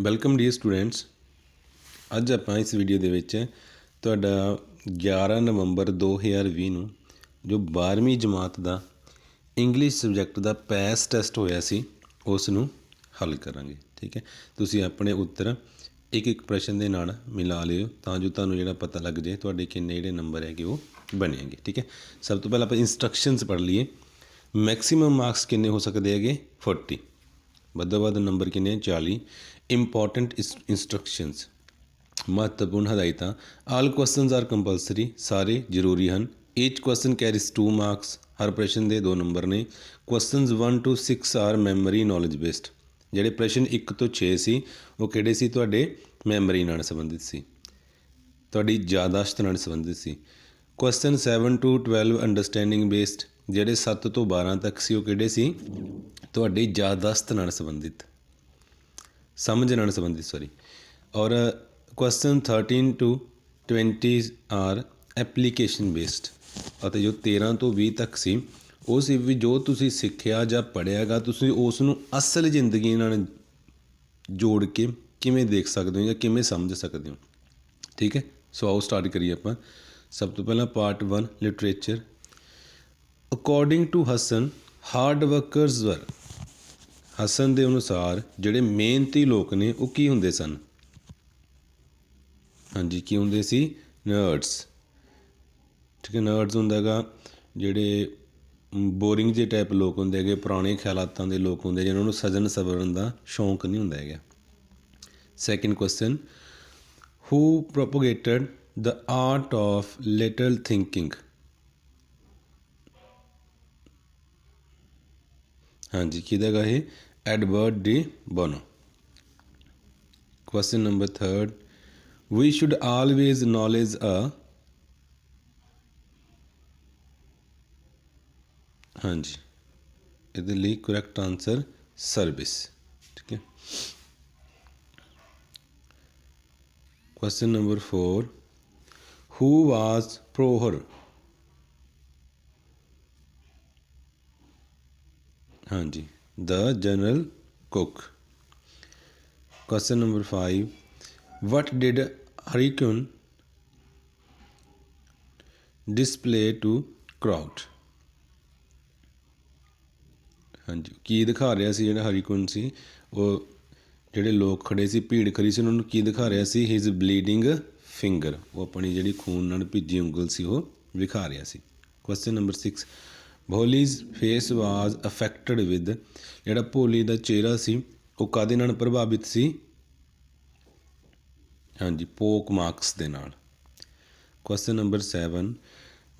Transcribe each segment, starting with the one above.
Welcome dear students ਅੱਜ ਆਪਾਂ ਇਸ ਵੀਡੀਓ ਦੇ ਵਿੱਚ ਤੁਹਾਡਾ 11 ਨਵੰਬਰ 2020 ਨੂੰ ਜੋ 12ਵੀਂ ਜਮਾਤ ਦਾ ਇੰਗਲਿਸ਼ ਸਬਜੈਕਟ ਦਾ ਪੈਸ ਟੈਸਟ ਹੋਇਆ ਸੀ ਉਸ ਨੂੰ ਹੱਲ ਕਰਾਂਗੇ, ਠੀਕ ਹੈ? ਤੁਸੀਂ ਆਪਣੇ ਉੱਤਰ ਇੱਕ ਇੱਕ ਪ੍ਰਸ਼ਨ ਦੇ ਨਾਲ ਮਿਲਾ ਲਿਓ ਤਾਂ ਜੋ ਤੁਹਾਨੂੰ ਜਿਹੜਾ ਪਤਾ ਲੱਗ ਜਾਏ ਤੁਹਾਡੇ ਕਿੰਨੇ ਜਿਹੜੇ ਨੰਬਰ ਹੈਗੇ ਉਹ ਬਣੇਗੇ ਠੀਕ ਹੈ? ਸਭ ਤੋਂ ਪਹਿਲਾਂ ਆਪਾਂ ਇਨਸਟਰਕਸ਼ਨਸ ਪੜ੍ਹ ਲਈਏ। ਮੈਕਸਿਮਮ ਮਾਰਕਸ ਕਿੰਨੇ ਹੋ ਸਕਦੇ ਹੈਗੇ? 40 ਵੱਧੋ ਵੱਧ ਨੰਬਰ ਕਿੰਨੇ 40 ਇੰਪੋਰਟੈਂਟ ਇਨਸਟਰਕਸ਼ਨਸ ਮਹੱਤਵਪੂਰਨ ਹਦਾਇਤਾਂ। ਆਲ ਕੁਐਸਚਨਸ ਆਰ ਕੰਪਲਸਰੀ ਸਾਰੇ ਜ਼ਰੂਰੀ ਹਨ। ਈਚ ਕੁਐਸਚਨ ਕੈਰੀਜ਼ 2 ਮਾਰਕਸ ਹਰ ਪ੍ਰਸ਼ਨ ਦੇ 2 ਨੰਬਰ ਨੇ। Questions 1 to 6 are memory knowledge based ਜਿਹੜੇ ਪ੍ਰਸ਼ਨ 1 ਤੋਂ 6 ਸੀ, ਉਹ ਕਿਹੜੇ ਸੀ? ਤੁਹਾਡੇ ਮੈਮਰੀ ਨਾਲ ਸੰਬੰਧਿਤ ਸੀ। ਤੁਹਾਡੀ ਯਾਦਾਸ਼ਤ ਨਾਲ ਸੰਬੰਧਿਤ ਸੀ। ਕੁਐਸਚਨ 7 ਟੂ 12 ਅੰਡਰਸਟੈਂਡਿੰਗ ਬੇਸਡ ਜਿਹੜੇ 7 ਤੋਂ 12 ਤੱਕ ਸੀ, ਉਹ ਕਿਹੜੇ ਸੀ? ਤੁਹਾਡੀ ਯਾਦਾਸ਼ਤ ਨਾਲ ਸੰਬੰਧਿਤ। ਸਮਝ ਨਾਲ ਸੰਬੰਧਿਤ ਸੌਰੀ ਔਰ question 13 to 20 are application based ਅਤੇ ਜੋ 13 ਤੋਂ 20 ਤੱਕ ਸੀ, ਉਹ ਸੀ ਵੀ ਜੋ ਤੁਸੀਂ ਸਿੱਖਿਆ ਜਾਂ ਪੜ੍ਹਿਆਗਾ, ਤੁਸੀਂ ਉਸ ਨੂੰ ਅਸਲ ਜ਼ਿੰਦਗੀ ਨਾਲ ਜੋੜ ਕੇ ਕਿਵੇਂ ਦੇਖ ਸਕਦੇ ਹੋ ਜਾਂ ਕਿਵੇਂ ਸਮਝ ਸਕਦੇ ਹੋ। ਠੀਕ ਹੈ? ਸੋ ਆਓ ਸਟਾਰਟ ਕਰੀਏ ਆਪਾਂ। ਸਭ ਤੋਂ ਪਹਿਲਾਂ part 1 literature according to Hassan hard workers were Hassan ਦੇ ਅਨੁਸਾਰ ਜਿਹੜੇ ਮਿਹਨਤੀ ਲੋਕ ਨੇ ਉਹ ਕੀ ਹੁੰਦੇ ਸਨ? ਹਾਂਜੀ, ਕੀ ਹੁੰਦੇ ਸੀ? ਨਰਡਸ ਠੀਕ ਹੈ ਨਰਡਸ ਹੁੰਦਾਗਾ ਜਿਹੜੇ ਬੋਰਿੰਗ ਜਿਹੇ ਟਾਈਪ ਲੋਕ ਹੁੰਦੇ ਹੈਗੇ, ਪੁਰਾਣੇ ਖਿਆਲਾਤਾਂ ਦੇ ਲੋਕ ਹੁੰਦੇ, ਜਿਹਨਾਂ ਨੂੰ ਸਜਣ ਸਬਰਨ ਦਾ ਸ਼ੌਂਕ ਨਹੀਂ ਹੁੰਦਾ ਹੈਗਾ। Second question who propagated the art of little thinking ਹਾਂਜੀ, ਕਿਹਦਾ ਗਾ ਇਹ? Edward de Bono question number 3 we should always knowledge uh ਹਾਂਜੀ ਇਹਦੇ ਲਈ ਕਰੈਕਟ ਆਨਸਰ ਸਰਵਿਸ ਠੀਕ ਹੈ ਕੁਐਸਚਨ ਨੰਬਰ 4 ਹੂ ਵਾਸ ਪ੍ਰੋਹਰ ਹਾਂਜੀ the general cook. Question number 5 what did hurricane display to crowd? ਹਾਂਜੀ, ਕੀ ਦਿਖਾ ਰਿਹਾ ਸੀ ਜਿਹੜਾ ਹਰੀਕੁਨ ਸੀ? ਉਹ ਜਿਹੜੇ ਲੋਕ ਖੜੇ ਸੀ, ਭੀੜ ਖੜੀ ਸੀ, ਉਹਨਾਂ ਨੂੰ ਕੀ ਦਿਖਾ ਰਿਹਾ ਸੀ? ਹਿਸ ਬਲੀਡਿੰਗ ਫਿੰਗਰ ਉਹ ਆਪਣੀ ਜਿਹੜੀ ਖੂਨ ਨਾਲ ਭਿੱਜੀ ਉਂਗਲ ਸੀ, ਉਹ ਵਿਖਾ ਰਿਹਾ ਸੀ। Question number 6 Bholi's face was affected with ਜਿਹੜਾ ਭੋਲੀ ਦਾ ਚਿਹਰਾ ਸੀ, ਉਹ ਕਾਦੇ ਨਾਲ ਪ੍ਰਭਾਵਿਤ ਸੀ? ਹਾਂਜੀ ਪੋਕ ਮਾਰਕਸ ਦੇ ਨਾਲ। Question number 7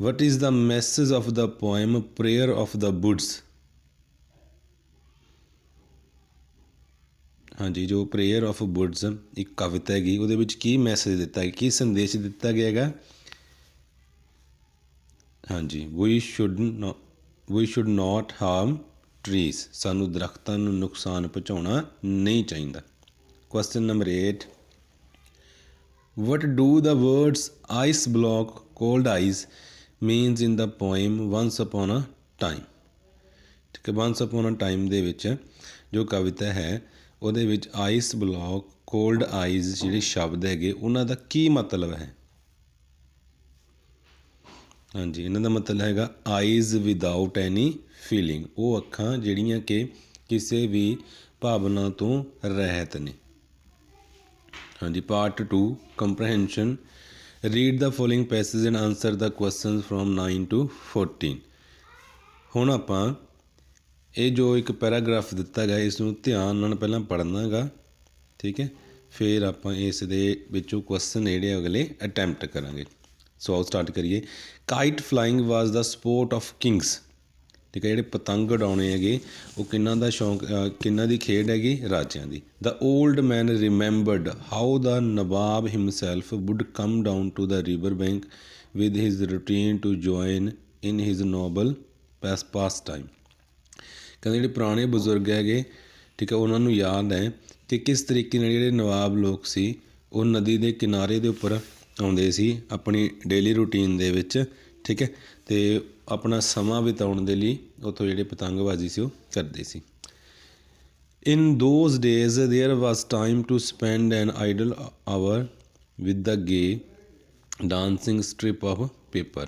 what is the message of the poem prayer of the buds ਹਾਂਜੀ, ਜੋ ਪ੍ਰੇਅਰ ਆਫ ਬੁੱਡਸ ਇੱਕ ਕਵਿਤਾ ਹੈਗੀ, ਉਹਦੇ ਵਿੱਚ ਕੀ ਮੈਸੇਜ ਦਿੱਤਾ ਹੈ ਕੀ ਸੰਦੇਸ਼ ਦਿੱਤਾ ਗਿਆ ਹੈਗਾ ਹਾਂਜੀ we should we should not harm trees ਸਾਨੂੰ ਦਰਖਤਾਂ ਨੂੰ ਨੁਕਸਾਨ ਪਹੁੰਚਾਉਣਾ ਨਹੀਂ ਚਾਹੀਦਾ। Question number 8 What do the words ice block, cold ice means in the poem Once Upon a Time? ਠੀਕ ਹੈ Once Upon a Time ਦੇ ਵਿੱਚ ਜੋ ਕਵਿਤਾ ਹੈ ਉਹਦੇ ਵਿੱਚ ਆਈਸ ਬਲੌਕ ਕੋਲਡ ਆਈਜ਼ ਜਿਹੜੇ ਸ਼ਬਦ ਹੈਗੇ ਉਹਨਾਂ ਦਾ ਕੀ ਮਤਲਬ ਹੈ? ਹਾਂਜੀ, ਇਹਨਾਂ ਦਾ ਮਤਲਬ ਹੈਗਾ ਆਈਜ਼ ਵਿਦਆਊਟ ਐਨੀ ਫੀਲਿੰਗ ਉਹ ਅੱਖਾਂ ਜਿਹੜੀਆਂ ਕਿ ਕਿਸੇ ਵੀ ਭਾਵਨਾ ਤੋਂ ਰਹਿਤ ਨੇ। ਹਾਂਜੀ part 2 comprehension read the following passage and answer the questions from 9 to 14 ਹੁਣ ਆਪਾਂ ਇਹ ਜੋ ਇੱਕ ਪੈਰਾਗ੍ਰਾਫ ਦਿੱਤਾ ਗਿਆ, ਇਸ ਨੂੰ ਧਿਆਨ ਨਾਲ ਪਹਿਲਾਂ ਪੜ੍ਹਨਾ ਹੈਗਾ ਠੀਕ ਹੈ? ਫਿਰ ਆਪਾਂ ਇਸ ਦੇ ਵਿੱਚੋਂ ਕੁਐਸਚਨ ਜਿਹੜੇ ਅਗਲੇ ਅਟੈਂਪਟ ਕਰਾਂਗੇ। ਸੋ ਆਓ ਸਟਾਰਟ ਕਰੀਏ। Kite flying was the sport of kings ਠੀਕ ਹੈ, ਜਿਹੜੇ ਪਤੰਗ ਉਡਾਉਣੇ ਹੈਗੇ, ਉਹ ਕਿੰਨਾਂ ਦਾ ਸ਼ੌਂਕ ਕਿੰਨਾਂ ਦੀ ਖੇਡ ਹੈਗੀ? ਰਾਜਿਆਂ ਦੀ। The old man remembered how the nawab himself would come down to the river bank with his retinue to join in his noble pass pastime ਕਹਿੰਦੇ ਜਿਹੜੇ ਪੁਰਾਣੇ ਬਜ਼ੁਰਗ ਹੈਗੇ, ਠੀਕ ਹੈ, ਉਹਨਾਂ ਨੂੰ ਯਾਦ ਹੈ ਕਿ ਕਿਸ ਤਰੀਕੇ ਨਾਲ ਜਿਹੜੇ ਨਵਾਬ ਲੋਕ ਸੀ, ਉਹ ਨਦੀ ਦੇ ਕਿਨਾਰੇ ਦੇ ਉੱਪਰ ਆਉਂਦੇ ਸੀ ਆਪਣੀ ਡੇਲੀ ਰੂਟੀਨ ਦੇ ਵਿੱਚ ਠੀਕ ਹੈ ਤੇ ਆਪਣਾ ਸਮਾਂ ਬਿਤਾਉਣ ਦੇ ਲਈ ਉੱਥੋਂ ਜਿਹੜੇ ਪਤੰਗਬਾਜ਼ੀ ਸੀ ਉਹ ਕਰਦੇ ਸੀ In those days, there was time to spend an idle hour with the gay, dancing strip of paper.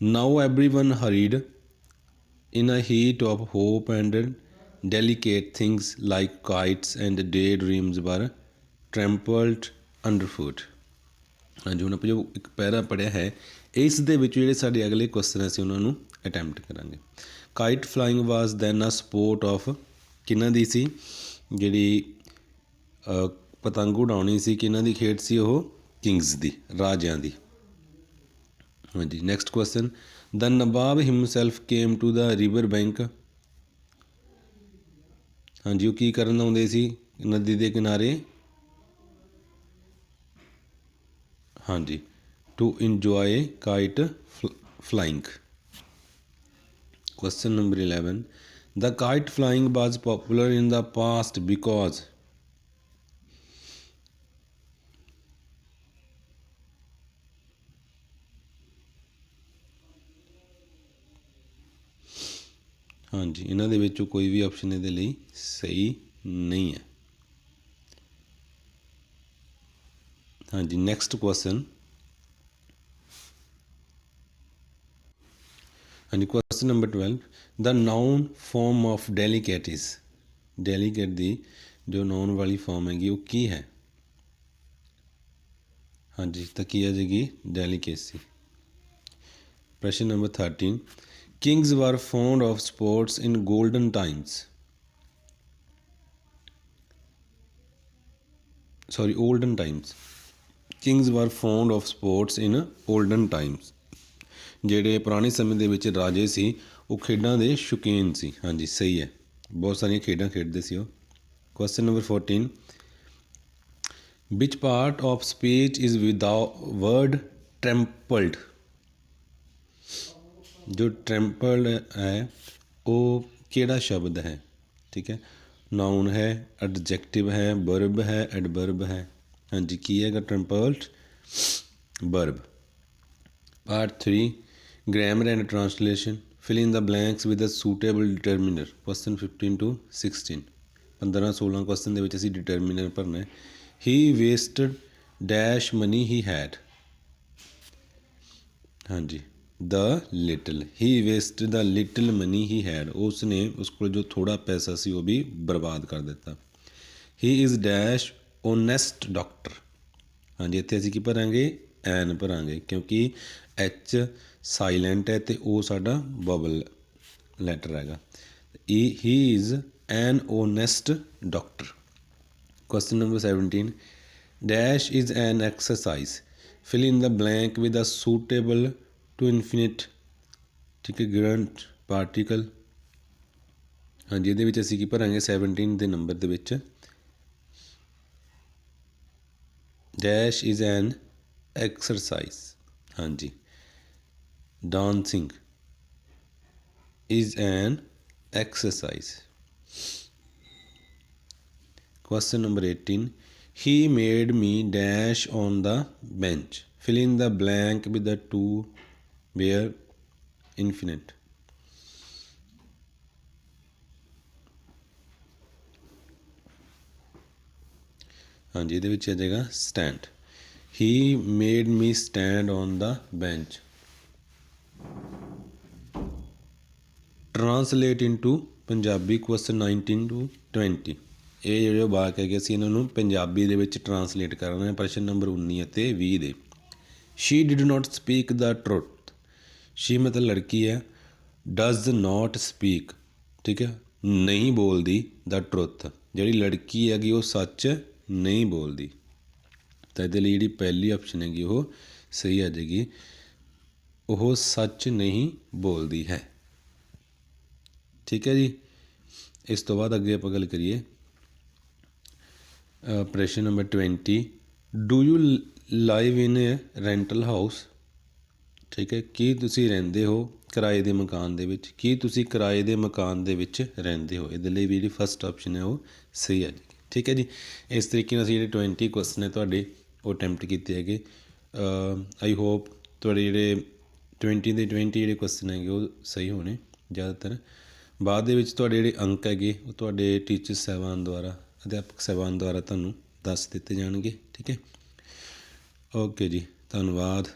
Now everyone hurried in a heat of hope and delicate things like kites and daydreams were trampled underfoot. ਹਾਂਜੀ, ਹੁਣ ਆਪਾਂ ਜੋ ਇੱਕ ਪੈਰਾ ਪੜ੍ਹਿਆ ਹੈ, ਇਸ ਦੇ ਵਿੱਚ ਜਿਹੜੇ ਸਾਡੇ ਅਗਲੇ ਕੁਐਸਚਨ ਅਸੀਂ ਉਹਨਾਂ ਨੂੰ ਅਟੈਂਪਟ ਕਰਾਂਗੇ। Kite flying was then a sport of ਕਿਹਨਾਂ ਦੀ ਸੀ? ਜਿਹੜੀ ਪਤੰਗ ਉਡਾਉਣੀ ਸੀ, ਕਿਹਨਾਂ ਦੀ ਖੇਡ ਸੀ ਉਹ? ਕਿੰਗਸ ਦੀ, ਰਾਜਿਆਂ ਦੀ। ਹਾਂਜੀ next question the nawab himself came to the river bank ਹਾਂਜੀ, ਉਹ ਕੀ ਕਰਨ ਆਉਂਦੇ ਸੀ? ਨਦੀ ਦੇ ਕਿਨਾਰੇ? ਹਾਂਜੀ to enjoy kite flying Question number 11. The kite flying was popular in the past because ਹਾਂਜੀ ਇਹਨਾਂ ਦੇ ਵਿੱਚੋਂ ਕੋਈ ਵੀ ਆਪਸ਼ਨ ਇਹਦੇ ਲਈ ਸਹੀ ਨਹੀਂ ਹੈ ਹਾਂਜੀ ਨੈਕਸਟ ਕੁਐਸਚਨ ਹਾਂਜੀ question number 12 the noun form of delicate is delicate ਦੀ ਜੋ ਨਾਊਨ ਵਾਲੀ ਫਾਰਮ ਹੈਗੀ ਉਹ ਕੀ ਹੈ ਹਾਂਜੀ ਤਾਂ ਕੀ ਆ ਜਾਏਗੀ ਡੈਲੀਕੇਸੀ ਪ੍ਰਸ਼ਨ number 13 kings were fond of sports in golden times sorry, olden times kings were fond sports in in times ਜਿਹੜੇ ਪੁਰਾਣੇ ਸਮੇਂ ਦੇ ਵਿੱਚ ਰਾਜੇ ਸੀ, ਉਹ ਖੇਡਾਂ ਦੇ ਸ਼ੌਕੀਨ ਸੀ। ਹਾਂਜੀ, ਸਹੀ ਹੈ। ਬਹੁਤ ਸਾਰੀਆਂ ਖੇਡਾਂ ਖੇਡਦੇ ਸੀ ਉਹ। Question number 14 which part of speech is without word trampled? ਜੋ ਟ੍ਰੈਂਪਲਡ ਹੈ, ਉਹ ਕਿਹੜਾ ਸ਼ਬਦ ਹੈ? ਠੀਕ ਹੈ। ਨਾਉਨ ਹੈ ਐਡਜੈਕਟਿਵ ਹੈ ਵਰਬ ਹੈ ਐਡਵਰਬ ਹੈ। ਹਾਂਜੀ ਕੀ ਹੈਗਾ ਟ੍ਰਿੰਪਲਟ verb part 3 grammar and translation fill in the blanks with a suitable determiner question 15 to 16 15 16 question ਦੇ ਵਿੱਚ ਅਸੀਂ ਡਿਟਰਮੀਨਰ ਭਰਨਾ ਹੈ he wasted dash money he had ਹਾਂਜੀ the little he wasted the little money he had ਉਸ ਨੇ ਉਸ ਕੋਲ ਜੋ ਥੋੜਾ ਪੈਸਾ ਸੀ ਉਹ ਵੀ ਬਰਬਾਦ ਕਰ ਦਿੱਤਾ he is dash honest doctor ਹਾਂਜੀ, ਇੱਥੇ ਅਸੀਂ ਕੀ ਭਰਾਂਗੇ? ਐਨ ਭਰਾਂਗੇ, ਕਿਉਂਕਿ ਐਚ ਸਾਇਲੈਂਟ ਹੈ ਤੇ ਉਹ ਸਾਡਾ ਬਬਲ ਲੈਟਰ ਹੈਗਾ। He is an honest doctor question number 17 dash is an exercise fill in the blank with a suitable to infinitive ਠੀਕ ਹੈ ਗਰੰਟ ਪਾਰਟੀਕਲ ਹਾਂਜੀ, ਇਹਦੇ ਵਿੱਚ ਅਸੀਂ ਕੀ ਭਰਾਂਗੇ? 17 ਦੇ ਨੰਬਰ ਦੇ ਵਿੱਚ। dash is an exercise hanji dancing is an exercise. Question number 18 he made me dash on the bench fill in the blank with the two bare, infinite. ਹਾਂਜੀ, ਇਹਦੇ ਵਿੱਚ ਆ ਜਾਏਗਾ stand he made me stand on the bench. Translate into Punjabi question 19 to 20 ਇਹ ਜਿਹੜੇ ਵਾਕ ਹੈਗੇ ਸੀ, ਇਹਨਾਂ ਨੂੰ ਪੰਜਾਬੀ ਦੇ ਵਿੱਚ ਟ੍ਰਾਂਸਲੇਟ ਕਰਨਾ ਹੈ ਪ੍ਰਸ਼ਨ ਨੰਬਰ 19 ਅਤੇ 20 ਦੇ। She did not speak the truth she ਮਤਲਬ ਲੜਕੀ ਹੈ। ਡਜ਼ ਨਾਟ ਸਪੀਕ ਠੀਕ ਹੈ? ਨਹੀਂ ਬੋਲਦੀ ਦਾ ਟਰੁੱਥ ਜਿਹੜੀ ਲੜਕੀ ਹੈਗੀ, ਉਹ ਸੱਚ ਨਹੀਂ ਬੋਲਦੀ। ਤਾਂ ਇਹਦੇ ਲਈ ਜਿਹੜੀ ਪਹਿਲੀ ਆਪਸ਼ਨ ਹੈਗੀ ਉਹ ਸਹੀ ਆ ਜਾਏਗੀ। ਉਹ ਸੱਚ ਨਹੀਂ ਬੋਲਦੀ ਹੈ। ਠੀਕ ਹੈ ਜੀ? ਇਸ ਤੋਂ ਬਾਅਦ ਅੱਗੇ ਆਪਾਂ ਗੱਲ ਕਰੀਏ। ਪ੍ਰਸ਼ਨ number 20 do you live in a rental house ਠੀਕ ਹੈ, ਕੀ ਤੁਸੀਂ ਰਹਿੰਦੇ ਹੋ ਕਿਰਾਏ ਦੇ ਮਕਾਨ ਦੇ ਵਿੱਚ? ਕੀ ਤੁਸੀਂ ਕਿਰਾਏ ਦੇ ਮਕਾਨ ਦੇ ਵਿੱਚ ਰਹਿੰਦੇ ਹੋ? ਇਹਦੇ ਲਈ ਵੀ ਜਿਹੜੀ ਫਸਟ ਆਪਸ਼ਨ ਹੈ ਉਹ ਸਹੀ ਹੈ ਜੀ। ਠੀਕ ਹੈ ਜੀ। ਇਸ ਤਰੀਕੇ ਨਾਲ ਅਸੀਂ ਜਿਹੜੇ 20 ਕੁਐਸਚਨ ਨੇ ਤੁਹਾਡੇ ਉਹ ਅਟੈਂਪਟ ਕੀਤੇ ਹੈਗੇ। ਆਈ ਹੋਪ ਤੁਹਾਡੇ ਜਿਹੜੇ 20 ਦੇ 20 ਜਿਹੜੇ ਕੁਐਸਚਨ ਹੈਗੇ ਉਹ ਸਹੀ ਹੋਣੇ ਜ਼ਿਆਦਾਤਰ। ਬਾਅਦ ਦੇ ਵਿੱਚ ਤੁਹਾਡੇ ਜਿਹੜੇ ਅੰਕ ਹੈਗੇ, ਉਹ ਤੁਹਾਡੇ ਟੀਚਰ ਸਾਹਿਬਾਨ ਦੁਆਰਾ, ਅਧਿਆਪਕ ਸਾਹਿਬਾਨ ਦੁਆਰਾ ਤੁਹਾਨੂੰ ਦੱਸ ਦਿੱਤੇ ਜਾਣਗੇ, ਠੀਕ ਹੈ। ਓਕੇ ਜੀ, ਧੰਨਵਾਦ।